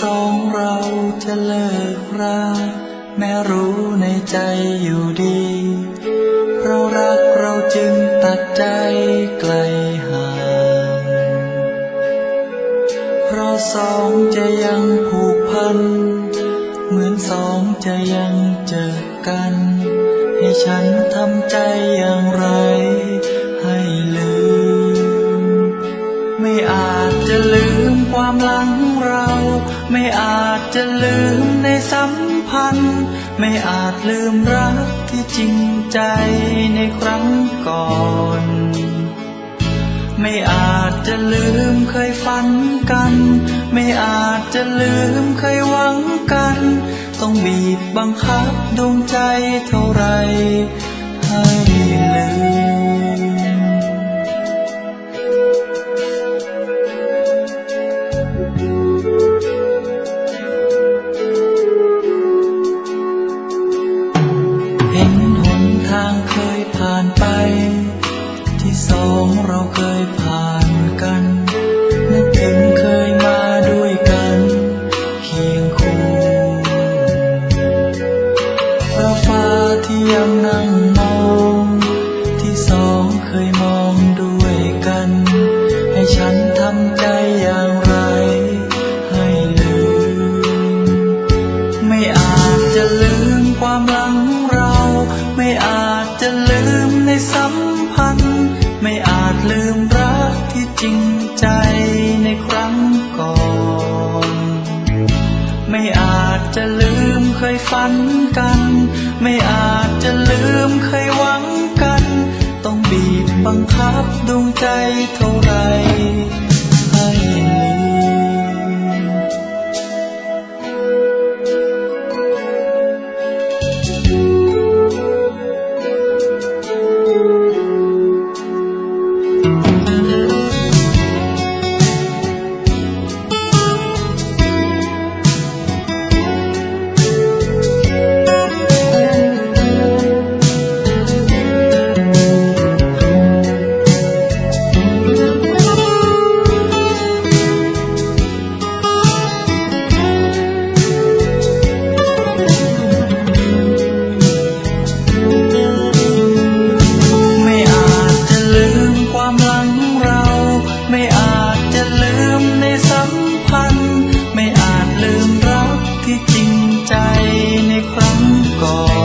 สองเราจะเลิกราแม้รู้ในใจอยู่ดีเพราะรักเราจึงตัดใจไกลห่างเพราะสองจะยังผูกพัน เหมือนสองจะยังเจอกัน ให้ฉันทำใจอย่างไร ให้ลืม ไม่อาจจะลืมความหลังเรา ไม่อาจจะลืมในสัมพันธ์ ไม่อาจลืมรักที่จริงใจในครั้งก่อน ไม่อาจจะลืมเคยฝันกัน ไม่อาจจะลืมเคยหวังกัน ต้องบีบบังคับดวงใจเท่าไรให้ ของเราเคยผ่านกันนึกถึงเคยมาด้วยกันเคียงคู่พราะฟ้าที่ยังนั่งมองที่สองเคยมองด้วยกัน ให้ฉันทำใจอย่าง จะลืมเคยฝันกัน ไม่อาจจะลืมเคยหวังกัน ต้องบีบบังคับดวงใจเท่าไร รั้